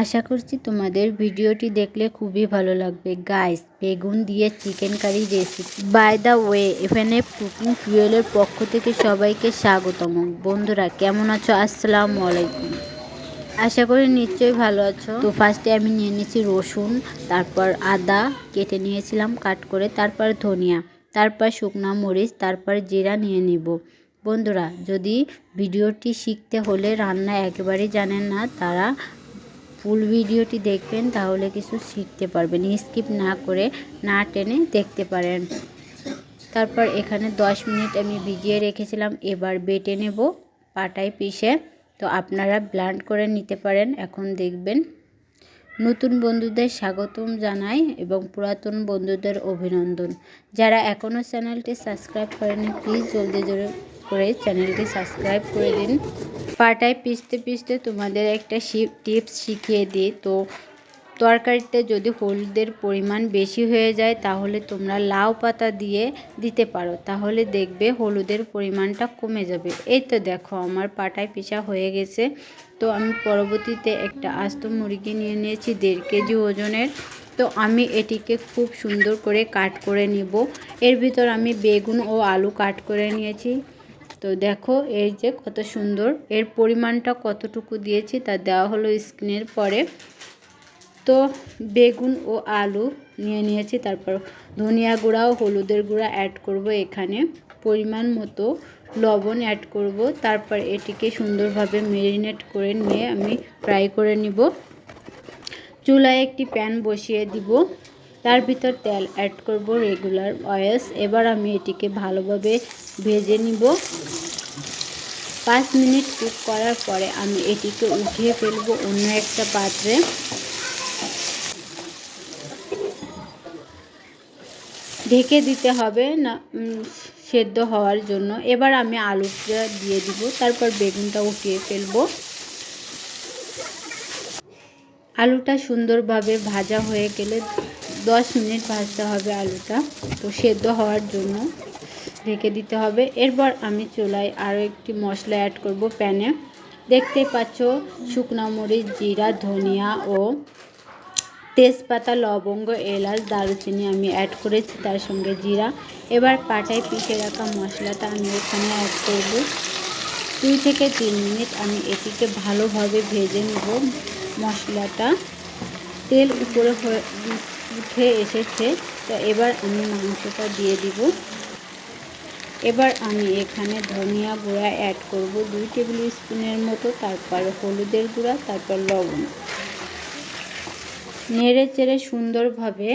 আশা করছি তোমাদের ভিডিওটি দেখলে খুবই ভালো লাগবে। গাইস বেগুন দিয়ে chicken curry recipe by the way এখানে কুকিং টুয়েলের পক্ষ থেকে সবাইকে স্বাগতম। বন্ধুরা, কেমন আছো? আসসালামু আলাইকুম। আশা করি নিশ্চয়ই ভালো আছো। তো ফার্স্টে আমি নিয়ে নিয়েছি রসুন, তারপর আদা কেটে নিয়েছিলাম কাট করে, তারপর ধনিয়া, তারপর শুকনো মরিচ, তারপর জিরা নিয়ে নিব। বন্ধুরা, যদি ভিডিওটি শিখতে হলে রান্না একেবারেই জানেন না, তারা ফুল ভিডিওটি দেখবেন, তাহলে কিছু শিখতে পারবেন। স্কিপ না করে না টেনে দেখতে পারেন। তারপর এখানে 10 মিনিট আমি ভিজিয়ে রেখেছিলাম, এবার বেটে নেব পাটায় পিষে। তো আপনারা ব্লান্ড করে নিতে পারেন, এখন দেখবেন। নতুন বন্ধুদের স্বাগতম জানাই এবং পুরাতন বন্ধুদের অভিনন্দন। যারা এখনও চ্যানেলটি সাবস্ক্রাইব করেনি প্লিজ জলদি জলদি করে চ্যানেলটি সাবস্ক্রাইব করে দিন। পাটায় পিষতে পিষতে তোমাদের একটা টিপস শিখিয়ে দিই। তো তরকারিতে যদি হলুদের পরিমাণ বেশি হয়ে যায়, তাহলে তোমরা লাউ পাতা দিয়ে দিতে পারো। তাহলে দেখবে হলুদের পরিমাণটা কমে যাবে। এই তো দেখো, আমার পাটায় পিসা হয়ে গেছে। তো আমি পরবর্তীতে একটা আস্ত মুরগি নিয়ে নিয়েছি, দেড় কেজি ওজনের। তো আমি এটিকে খুব সুন্দর করে কাট করে নিব। এর ভিতর আমি বেগুন ও আলু কাট করে নিয়েছি। তো দেখো এই যে কত সুন্দর। এর পরিমাণটা কতটুকু দিয়েছি তা দেওয়া হলো স্ক্রিনের পরে। তো বেগুন ও আলু নিয়ে নিয়েছি, তারপর ধনিয়া গুঁড়া ও হলুদের গুঁড়া অ্যাড করব এখানে। পরিমাণ মতো লবণ অ্যাড করব, তারপর এটিকে সুন্দরভাবে মেরিনেট করে নিয়ে আমি ফ্রাই করে নিব। চুলায় একটি প্যান বসিয়ে দিব। তার ভিতর তেল অ্যাড করব রেগুলার অয়েস এবার আমি এটিকে ভালোভাবে ভেজে নিব। পাঁচ মিনিট কুক করার পরে আমি এটিকে উঠিয়ে ফেলব অন্য একটা পাত্রে। ঢেকে দিতে হবে না সেদ্ধ হওয়ার জন্য। এবার আমি আলুটা দিয়ে দিব, তারপর বেগুনটা উঠিয়ে ফেলব। আলুটা সুন্দরভাবে ভাজা হয়ে গেলে দশ মিনিট ভাজতে হবে আলুটা। তো সেদ্ধ হওয়ার জন্য ঢেকে দিতে হবে। এরপর আমি চুলায় আরও একটি মশলা অ্যাড করব প্যানে। দেখতে পাচ্ছ, শুকনো মরিচ, জিরা, ধনিয়া ও তেজপাতা, লবঙ্গ, এলাচ, দারুচিনি আমি অ্যাড করেছি, তার সঙ্গে জিরা। এবার পাটায় পিষে রাখা মশলাটা আমি এখানে অ্যাড করব। দুই থেকে তিন মিনিট আমি এটিকে ভালোভাবে ভেজে নেব মশলাটা। তেল উপরে উঠে এসেছে। তো এবার আমি মাংসটা দিয়ে দিব। এবার আমি এখানে ধনিয়া গুঁড়া অ্যাড করব দুই টেবিল স্পুনের মতো, তারপর হলুদের গুঁড়া, তারপর লবণ। নেড়ে চেড়ে সুন্দরভাবে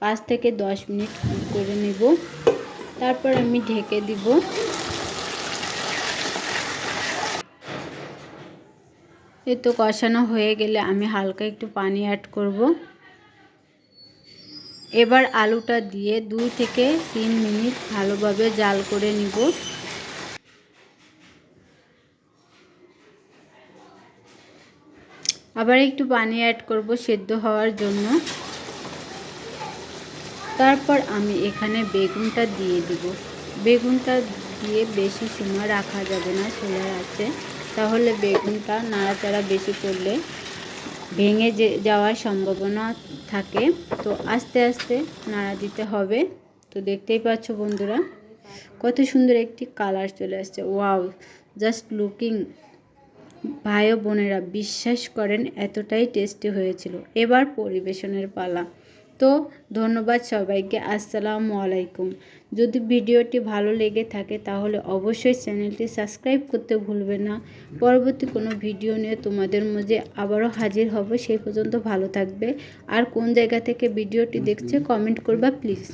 পাঁচ থেকে দশ মিনিট করে নেব। তারপর আমি ঢেকে দিব। এ তো কষানো হয়ে গেলে আমি হালকা একটু পানি অ্যাড করব। এবার আলুটা দিয়ে দুই থেকে তিন মিনিট ভালোভাবে জাল করে নিব। আবার একটু পানি অ্যাড করব সেদ্ধ হওয়ার জন্য। তারপর আমি এখানে বেগুনটা দিয়ে দিব। বেগুনটা দিয়ে বেশি সময় রাখা যাবে না চুলার আছে। তাহলে বেগুনটা নাড়াচাড়া বেশি করলে ভেঙে যাওয়ার সম্ভাবনা থাকে, তো আস্তে আস্তে নাড়া দিতে হবে। তো দেখতেই পাচ্ছ বন্ধুরা, কত সুন্দর একটি কালার চলে আসছে। Wow, just looking. ভাই বোনেরা বিশ্বাস করেন, এতটাই টেস্টি হয়েছিল। এবার পরিবেশনের পালা। তো ধন্যবাদ সবাইকে। আসসালামু আলাইকুম। যদি ভিডিওটি ভালো লেগে থাকে তাহলে অবশ্যই চ্যানেলটি সাবস্ক্রাইব করতে ভুলবে না। পরবর্তী কোনো ভিডিও নিয়ে তোমাদের মধ্যে আবারও হাজির হব। সেই পর্যন্ত ভালো থাকবে। আর কোন জায়গা থেকে ভিডিওটি দেখছে কমেন্ট করবা প্লিজ।